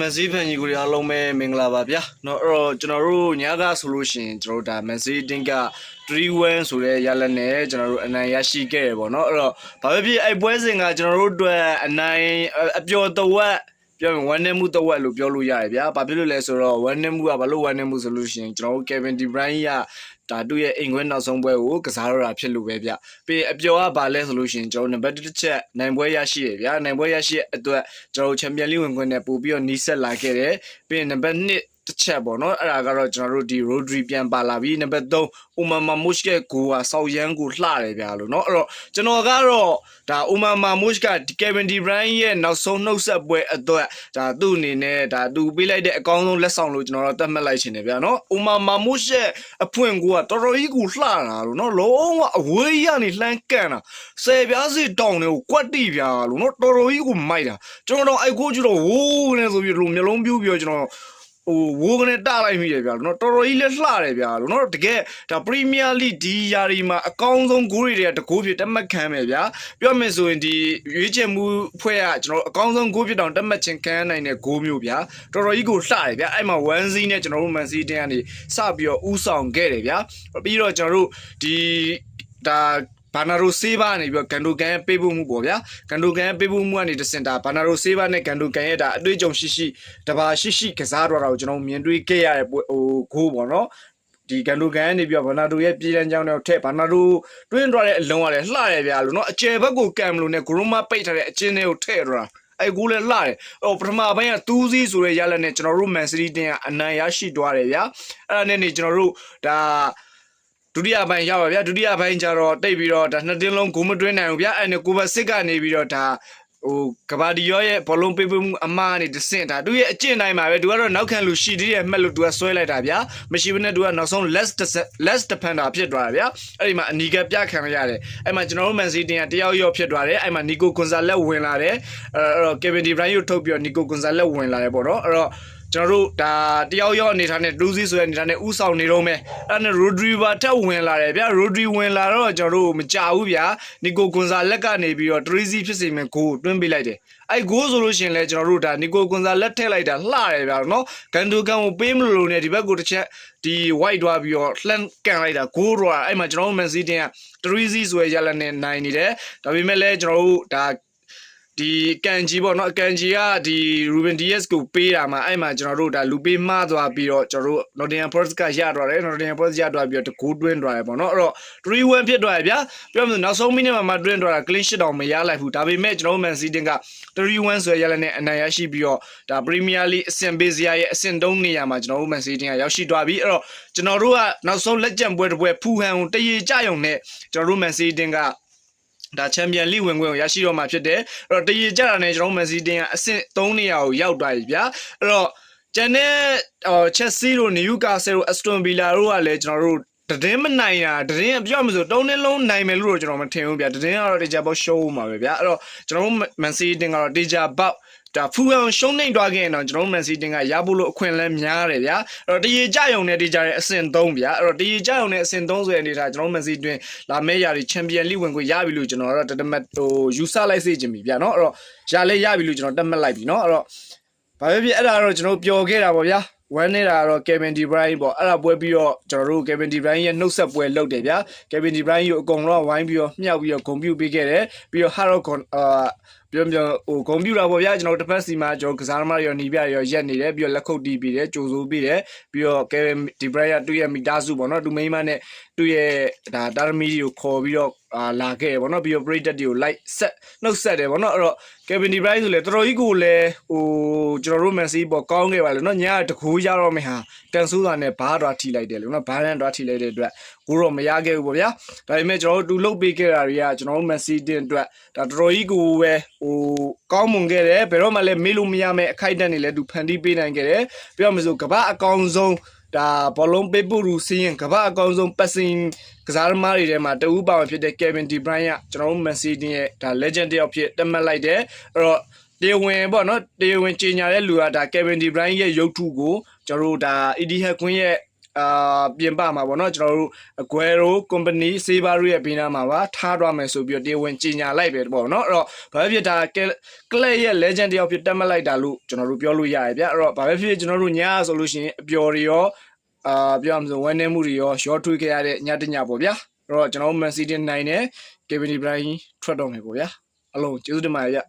မန်စီဖန်ကြီးကိုအားလုံးပဲမင်္ဂလာပါဗျာเนาะအဲ့တော့ကျွန်တော်တို့ညကဆိုလို့ရှိရင်ကျွန်တော်တို့ဒါမန်စီတင်းက3-1ဆိုတဲ့ရလက်နဲ့ကျွန်တော်တို့အနိုင်ရရှိခဲ့ရပေါ့เนาะအဲ့တော့ဘာပဲဖြစ်အဲ့ပွဲစဉ်ကကျွန်တော်တို့အတွက်အနိုင်အပျော်တဝက် ပြောရင်ဝမ်းနည်းမှုတဝက်လို့ပြောလို့ရတယ်ဗျာဘာဖြစ်လို့လဲဆိုတော့ဝမ်းနည်းမှုကဘာလို့ဝမ်းနည်းမှုဆိုလို့ရှိရင်ကျွန်တော်တို့ Kevin De Bruyne ကဒါသူ့ရဲ့အိမ်ခွဲနောက်ဆုံးပွဲကိုကစားရတာဖြစ်လို့ပဲဗျပြီးရင်အပျော်ကဘာလဲဆိုလို့ရှိရင်ကျွန်တော်တို့နံပါတ်1တစ်ချက်နိုင်ပွဲရရှိရဗျာနိုင်ပွဲရရှိတဲ့အတွက်ကျွန်တော်တို့ချန်ပီယံလိဝင်ခွင့်နဲ့ပို့ပြီးတော့နီးစပ်လာခဲ့တယ်ပြီးရင်နံပါတ်2 တစ်ချက်ပေါ့နော်အဲ့ဒါကတော့ကျွန်တော်တို့ဒီ Rodri ပြန်ပါလာပြီးနံပါတ်3 Umar Mamouche ရဲ့ဂိုးကဆောက်ရမ်းကိုလှတယ်ဗျာလို့နော်အဲ့တော့ကျွန်တော်ကတော့ဒါ Umar Mamouche က Kevin De Bruyne ရဲ့နောက်ဆုံးနှုတ်ဆက်ပွဲအတွက်ဒါသူ့အနေနဲ့ဒါသူပေးလိုက်တဲ့အကောင်းဆုံးလက်ဆောင်လို့ကျွန်တော်တို့သတ်မှတ်လိုက်ရှင်တယ်ဗျာနော် Umar Mamouche ရဲ့အဖွင့်ကိုကတော်တော်ကြီးကိုလှတာလို့နော်လုံးဝအဝေးရနေလှမ်းကန်တာဆယ်ပြားစီတောင်တွေကိုကွက်တိဗျာလို့နော်တော်တော်ကြီးကိုမိုက်တာကျွန်တော်တော့အိုက်ကိုကျတော့ဝိုးနေဆိုပြီးလိုမျိုးလုံးပြူးပြီးတော့ကျွန်တော် ဟိုဝိုးကနေတလိုက်မိတယ်ဗျာလို့နော်တော်တော်ကြီးလက်လှတယ်ဗျာလို့နော်တကယ်ဒါပရီးမီးယားလိဒီယာရီမှာအကောင်းဆုံးဂိုးတွေကတကိုးဖြစ်တက်မှတ်ခံမယ်ဗျာပြောမယ်ဆိုရင်ဒီရွေးချယ်မှုဖွဲ့ကကျွန်တော်အကောင်းဆုံးဂိုးဖြစ်တောင်တက်မှတ်ခြင်းခံနိုင်တဲ့ဂိုးမျိုးဗျာတော်တော်ကြီးကိုလှတယ်ဗျာအဲ့မှာ1 0နဲ့ကျွန်တော်တို့မန်စီးတင်းကနေစပြီးတော့ဥဆောင်ခဲ့တယ်ဗျာပြီးတော့ကျွန်တော်တို့ဒီဒါ ဘာနာရိုဆေးဘာနေပြီးတော့ဂန်ဒိုကန်ရဲ့ပေးဖို့မှုပေါ့ဗျာဂန်ဒိုကန်ရဲ့ပေးဖို့မှုကနေတစင်တာဘာနာရိုဆေးဘာနဲ့ဂန်ဒိုကန်ရဲ့ဒါအတွေ့အကြုံရှိရှိတဘာရှိရှိကစားတော့တာကိုကျွန်တော်မြင်တွေ့ခဲ့ရတဲ့ဟိုဂိုးပေါ့နော်ဒီဂန်ဒိုကန်ကနေပြီးတော့ဘာနာရိုရဲ့ပြည်တန်းချောင်းတွေထက်ဘာနာရိုတွင်းသွားတဲ့အလုံးရတယ်လှရတယ်ဗျာလို့နော်အကျယ်ဘက်ကိုကံမလို့နဲ့ဂရိုမာပိတ်ထားတဲ့အချင်းတွေကိုထည့်တော့တာအဲ့ကူလည်းလှတယ်ဟိုပထမပိုင်းကတူးစီးဆိုတဲ့ရလက်နဲ့ကျွန်တော်တို့မန်စီးတီးတင်ကအနိုင်ရရှိသွားတယ်ဗျာအဲ့ဒါနဲ့နေကျွန်တော်တို့ဒါ ဒုတိယပိုင်းရောက်ပါဗျာဒုတိယပိုင်းကျတော့တိတ်ပြီးတော့ဒါနှစ်တင်းလုံးဂိုးမတွင်းနိုင်ဘူးဗျာအဲ့နဲ့ကိုဘစစ်ကနေပြီးတော့ဒါဟိုကဘာဒီယောရဲ့ဘောလုံးပေးပေးမှုအမားနေတဆင့်ဒါသူရဲ့အကျင့်တိုင်းပါပဲသူကတော့နောက်ခံလူရှိသေးရဲ့မှတ်လို့သူကဆွဲလိုက်တာဗျာမရှိဘဲနဲ့သူကနောက်ဆုံး less less defender ဖြစ်သွားတာဗျာအဲ့ဒီမှာအနီကပြခံရရတယ်အဲ့မှာကျွန်တော်တို့မန်စီတင်ကတယောက်ယောက်ဖြစ်သွားတယ်အဲ့မှာနီကိုကွန်ဆာလက်ဝင်လာတယ်အဲ့တော့ Kevin De Bruyne ကိုထုတ်ပြီးတော့နီကိုကွန်ဆာလက်ဝင်လာတယ်ပေါ့နော်အဲ့တော့ ကျွန်တော်တို့ဒါတယောက်ယောက်အနေထားနဲ့ဒူးစီဆိုတဲ့အနေထားနဲ့ဥဆောင်နေတော့မယ်အဲ့နဲ့ Rodri ပါထက်ဝင်လာတယ်ဗျာ Rodri ဝင်လာတော့ကျွန်တော်တို့မကြဘူးဗျာနီကိုကွန်ဆာလက်ကနေပြီးတော့3စီဖြစ်စီမယ်ဂိုးတွင်းပေးလိုက်တယ်အဲ့ဂိုးဆိုလို့ရှိရင်လည်းကျွန်တော်တို့ဒါနီကိုကွန်ဆာလက်ထည့်လိုက်တာလှတယ်ဗျာနော်ဂန်ဒိုကန်ကိုပေးမလို့လို့နဲ့ဒီဘက်ကိုတစ်ချက်ဒီ white တွားပြီးတော့လှမ်းကန်လိုက်တာဂိုးတွားအဲ့မှာကျွန်တော်တို့မန်စီးတင်က3စီဆိုရရလက်နဲ့နိုင်နေတယ်ဒါပေမဲ့လည်းကျွန်တော်တို့ဒါ ဒီကန်ဂျီပေါ့နော်ကန်ဂျီကဒီ Ruben Diaz ကိုပေးတာမှာအဲ့မှာကျွန်တော်တို့ဒါလူပေးမှားသွားပြီးတော့ကျွန်တော်တို့ Nottingham Forest ကရသွားတယ် Nottingham Forest ရသွားပြီးတော့တကူတွင်းသွားတယ်ပေါ့နော်အဲ့တော့3-1ဖြစ်သွားတယ်ဗျာပြောမှနောက်ဆုံးမိနစ်မှာမှတွင်းသွားတာ clean sheet တောင်မရလိုက်ဘူးဒါပေမဲ့ကျွန်တော်တို့ Man City က3-1ဆိုရရလည်းနဲ့အနိုင်ရရှိပြီးတော့ဒါ Premier League အဆင့်ပေးစရာရဲ့အဆင့်3နေရာမှာကျွန်တော်တို့ Man City ကရောက်ရှိသွားပြီအဲ့တော့ကျွန်တော်တို့ကနောက်ဆုံးလက်ကျန်ပွဲတစ်ပွဲဖူဟန်ကိုတရေကြယုံနဲ့ကျွန်တော်တို့ Man City က ဒါချန်ပီယံလိဝင်ခွင့်ကိုရရှိတော့မှာဖြစ်တယ်အဲ့တော့တရေကြတာနဲ့ကျွန်တော်တို့မန်စီးတင်ကအဆင့်3နေရာကိုရောက်သွားပြီဗျာအဲ့တော့ကျန်တဲ့ချက်စီတို့နယူကာဆယ်တို့အစတွန်ဗီလာတို့ကလည်းကျွန်တော်တို့ တည်င်းမနိုင်တာတည်င်းပြောရမလို့တုံးနှလုံးနိုင်မယ်လို့တော့ကျွန်တော်မထင်ဘူးဗျာတည်င်းကတော့တေချာပေါက်ရှုံးမှာပဲဗျာအဲ့တော့ကျွန်တော်တို့မန်စီးတင်ကတော့တေချာပေါက်ဒါဖူအောင်ရှုံးနေသွားခဲ့ရင်တော့ကျွန်တော်တို့မန်စီးတင်ကရဖို့လို့အခွင့်အလမ်းများတယ်ဗျာအဲ့တော့တရေကြယုံနဲ့တေချာရဲ့အဆင့်3ဗျာအဲ့တော့တရေကြယုံနဲ့အဆင့်3ဆိုတဲ့အနေထားကျွန်တော်တို့မန်စီးတင်လာမဲရာဒီချန်ပီယံလိဝင်ကိုရပြီလို့ကျွန်တော်တို့တတမတ်ဟိုယူဆလိုက်စေချင်ပြီဗျာနော်အဲ့တော့ရလဲရပြီလို့ကျွန်တော်တက်မှတ်လိုက်ပြီနော်အဲ့တော့ဘာပဲဖြစ်အဲ့ဒါတော့ကျွန်တော်ပျော်ခဲ့တာပေါ့ဗျာ ဝမ်းနေတာကတော့ Kevin De Bruyne ပေါ့အဲ့ဒါပွဲပြီးတော့ကျွန်တော်တို့ Kevin De Bruyne ရဲ့နှုတ်ဆက်ပွဲလုပ်တယ်ဗျာ Kevin De Bruyne ကိုအကုန်လုံးဝိုင်းပြီးတော့မြှောက်ပြီးတော့ဂုဏ်ပြုပေးခဲ့တယ်ပြီးတော့ Harold အာပြောပြောဟိုဂုံပြူတာပေါ့ဗျာကျွန်တော်တစ်ဖက်စီမှာကျွန်တော်ကစားသမားတွေရောหนีပြရောရက်နေတယ်ပြီးတော့လက်ခုပ်တီးပြီးတယ်ကြိုဆိုပြီးတယ်ပြီးတော့ Kevin De Bruyne သူ့ရဲ့မိသားစုပေါ့နော်သူမိန်းမနဲ့သူ့ရဲ့ဒါတာရမီကိုခေါ်ပြီးတော့ အာလာခဲ့ပေါ့နော်ပြီးတော့ Brayden တွေကို like ဆက်နှုတ်ဆက်တယ်ပေါ့နော်အဲ့တော့ Kevin De Bruyne ဆိုလေတော်တော်ကြီးကိုလည်းဟိုကျွန်တော်တို့ Messi ပေါ့ကောင်းခဲ့ပါလေနော်ညာတကူရတော့မယ်ဟာကန်ဆူးတာနဲ့ဘားတော့ထိလိုက်တယ်လေနော်ဘားရန်တော့ထိလိုက်တဲ့အတွက်ကိုတော့မရခဲ့ဘူးပေါ့ဗျာဒါပေမဲ့ကျွန်တော်တို့တူလုတ်ပေးခဲ့တာတွေကကျွန်တော်တို့ Messi တင်အတွက်ဒါတော်တော်ကြီးကိုပဲဟိုကောင်းမွန်ခဲ့တယ်ဘယ်တော့မှလည်းမေးလို့မရမယ့်အခိုက်အတန့်တွေလည်းသူဖန်တီးပေးနိုင်ခဲ့တယ်ပြောရမစို့ကမ္ဘာအကောင်ဆုံး ဒါဘောလုံးပေးပုရူစီးရင်ကမ္ဘာအကောင်ဆုံးပတ်စင်ကစားသမားတွေထဲမှာတဦးပါဝင်ဖြစ်တဲ့ Kevin De Bruyne ကကျွန်တော်တို့ Man City ရဲ့ဒါ legend တယောက်ဖြစ်တက်မှတ်လိုက်တယ်အဲ့တော့တေဝင်ပေါ့နော်တေဝင်ကြီးညာတဲ့လူကဒါ Kevin De Bruyne ရဲ့ရုပ်ထုကိုကျွန်တော်တို့ဒါ Etihad Queen ရဲ့ အာပြင်ပမှာပေါ့နော်ကျွန်တော်တို့အကွဲရို company စေးဘာရိုရဲ့ဘေးနားမှာပါထားသွားမယ်ဆိုပြီးတော့တရားဝင်ကြီးညာလိုက်ပဲပေါ့နော်အဲ့တော့ဘာပဲဖြစ်ဒါကလပ်ရဲ့ legend တယောက်ဖြစ်တက်မှတ်လိုက်တာလို့ကျွန်တော်တို့ပြောလို့ရရဗျအဲ့တော့ဘာပဲဖြစ်ဖြစ်ကျွန်တော်တို့ညဆိုလို့ရှိရင်အပျော်တွေရောအာပြောရမလို့ဝမ်းနေမှုတွေရောရောထွေးခဲ့ရတဲ့ညတညပေါ့ဗျာအဲ့တော့ကျွန်တော်တို့ Man City နိုင်တယ် Kevin De Bruyne ထွက်တော့မယ်ပေါ့ဗျာအလုံးကျေးဇူးတင်ပါတယ်ဗျ